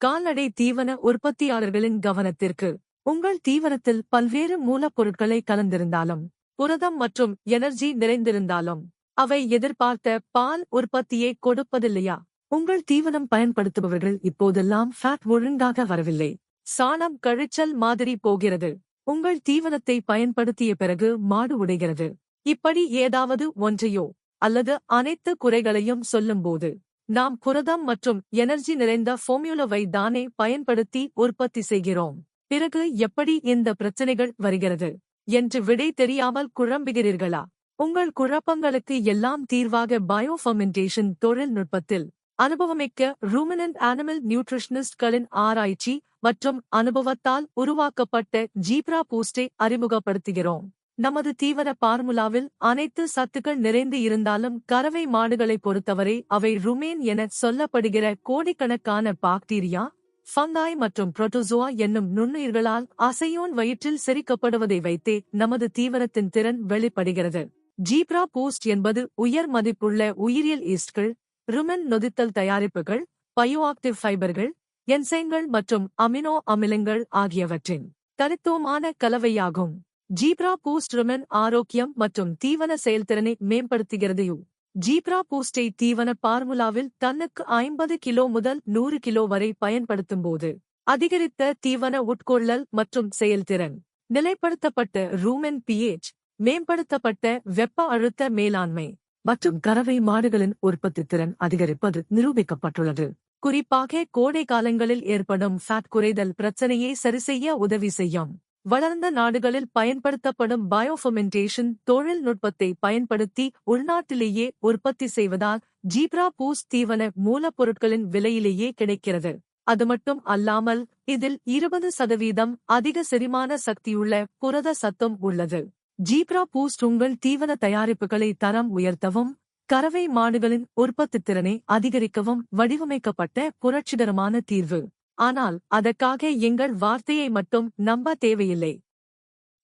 கால்நடை தீவன உற்பத்தியாளர்களின் கவனத்திற்கு. உங்கள் தீவனத்தில் பல்வேறு மூலப்பொருட்களை கலந்திருந்தாலும் புரதம் மற்றும் எனர்ஜி நிறைந்திருந்தாலும் அவை எதிர்பார்த்த பால் உற்பத்தியை கொடுப்பதில்லையா? உங்கள் தீவனம் பயன்படுத்துபவர்கள் இப்போதெல்லாம் ஃபேட் ஒழுங்காக வரவில்லை. சாணம் கழிச்சல் மாதிரி போகிறது. உங்கள் தீவனத்தை பயன்படுத்திய பிறகு மாடு உடைகிறது. இப்படி ஏதாவது ஒன்றையோ அல்லது அனைத்து குறைகளையும் சொல்லும்போது நாம் புரதம் மற்றும் எனர்ஜி நிறைந்த ஃபோமியூலவை தானே பயன்படுத்தி உற்பத்தி செய்கிறோம். பிறகு எப்படி இந்த பிரச்சனைகள் வருகிறது? என்று விடை தெரியாமல் குழம்புகிறீர்களா? உங்கள் குழப்பங்களுக்கு எல்லாம் தீர்வாக பயோஃபர்மெண்டேஷன் தொழில்நுட்பத்தில் அனுபவமிக்க ரூமினன்ட் அனிமல் நியூட்ரிஷனிஸ்ட்களின் ஆராய்ச்சி மற்றும் அனுபவத்தால் உருவாக்கப்பட்ட ஜீப்ரா பூஸ்டை அறிமுகப்படுத்துகிறோம். நமது தீவன பார்முலாவில் அனைத்து சத்துக்கள் நிறைந்து இருந்தாலும் கறவை மாடுகளைப் பொறுத்தவரை அவை ருமேன் என சொல்லப்படுகிற கோடிக்கணக்கான பாக்டீரியா ஃபங்காய் மற்றும் புரோட்டோசோவா என்னும் நுண்ணுயிர்களால் அசையோன் வயிற்றில் செரிக்கப்படுவதை வைத்தே நமது தீவனத்தின் திறன் வெளிப்படுகிறது. ஜீப்ரா பூஸ்ட் என்பது உயர் மதிப்புள்ள உயிரியல் ஈஸ்ட்கள் ருமன் நொதித்தல் தயாரிப்புகள் பயோஆக்டிவ் ஃபைபர்கள் என்சைங்கள் மற்றும் அமினோ அமிலங்கள் ஆகியவற்றின் தனித்துவமான கலவையாகும். ஜீப்ரா பூஸ்ட் ருமன் ஆரோக்கியம் மற்றும் தீவன செயல்திறனை மேம்படுத்துகிறது. ஜீப்ரா பூஸ்டை தீவன பார்முலாவில் தன்னுக்கு ஐம்பது கிலோ முதல் நூறு கிலோ வரை பயன்படுத்தும்போது அதிகரித்த தீவன உட்கொள்ளல் மற்றும் செயல்திறன் நிலைப்படுத்தப்பட்ட ரூமென் பிஎச் மேம்படுத்தப்பட்ட வெப்ப அழுத்த மேலாண்மை மற்றும் கறவை மாடுகளின் உற்பத்தி திறன் அதிகரிப்பது நிரூபிக்கப்பட்டுள்ளது. குறிப்பாக கோடை காலங்களில் ஏற்படும் ஃபேட் குறைதல் பிரச்சனையை சரிசெய்ய உதவி செய்யும். வளர்ந்த நாடுகளில் பயன்படுத்தப்படும் பயோஃபமெண்டேஷன் தொழில்நுட்பத்தை பயன்படுத்தி உள்நாட்டிலேயே உற்பத்தி செய்வதால் ஜீப்ரா பூஸ் தீவன மூலப்பொருட்களின் விலையிலேயே கிடைக்கிறது. அது மட்டும் அல்லாமல் இதில் இருபது சதவீதம் அதிக செரிமான சக்தியுள்ள புரத சத்தம் உள்ளது. ஜீப்ரா பூஸ்ட் உங்கள் தீவன தயாரிப்புகளை தரம் உயர்த்தவும் கறவை மாடுகளின் உற்பத்தி திறனை அதிகரிக்கவும் வடிவமைக்கப்பட்ட புரட்சிகரமான தீர்வு. ஆனால் அதற்காக எங்கள் வார்த்தையை மட்டும் நம்ப தேவையில்லை.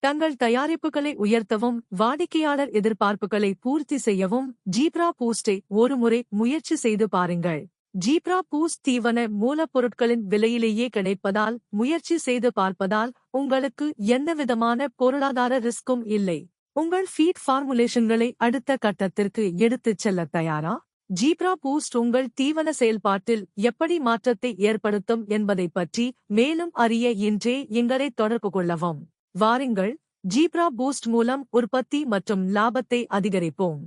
தங்கள் தயாரிப்புகளை உயர்த்தவும் வாடிக்கையாளர் எதிர்பார்ப்புகளை பூர்த்தி செய்யவும் ஜீப்ரா பூஸ்டை ஒருமுறை முயற்சி செய்து பாருங்கள். ஜீப்ரா பூஸ்ட் தீவன மூலப்பொருட்களின் விலையிலேயே கிடைப்பதால் முயற்சி செய்து பார்ப்பதால் உங்களுக்கு எந்தவிதமான பொருளாதார ரிஸ்கும் இல்லை. உங்கள் ஃபீட் ஃபார்முலேஷன்களை அடுத்த கட்டத்திற்கு எடுத்துச் செல்ல தயாரா? ஜீப்ரா பூஸ்ட் உங்கள் தீவன செயல்பாட்டில் எப்படி மாற்றத்தை ஏற்படுத்தும் என்பதைப் பற்றி மேலும் அறிய இன்றே எங்களை தொடர்பு கொள்ளவும். வாருங்கள் ஜீப்ரா பூஸ்ட் மூலம் உற்பத்தி மற்றும் லாபத்தை அதிகரிப்போம்.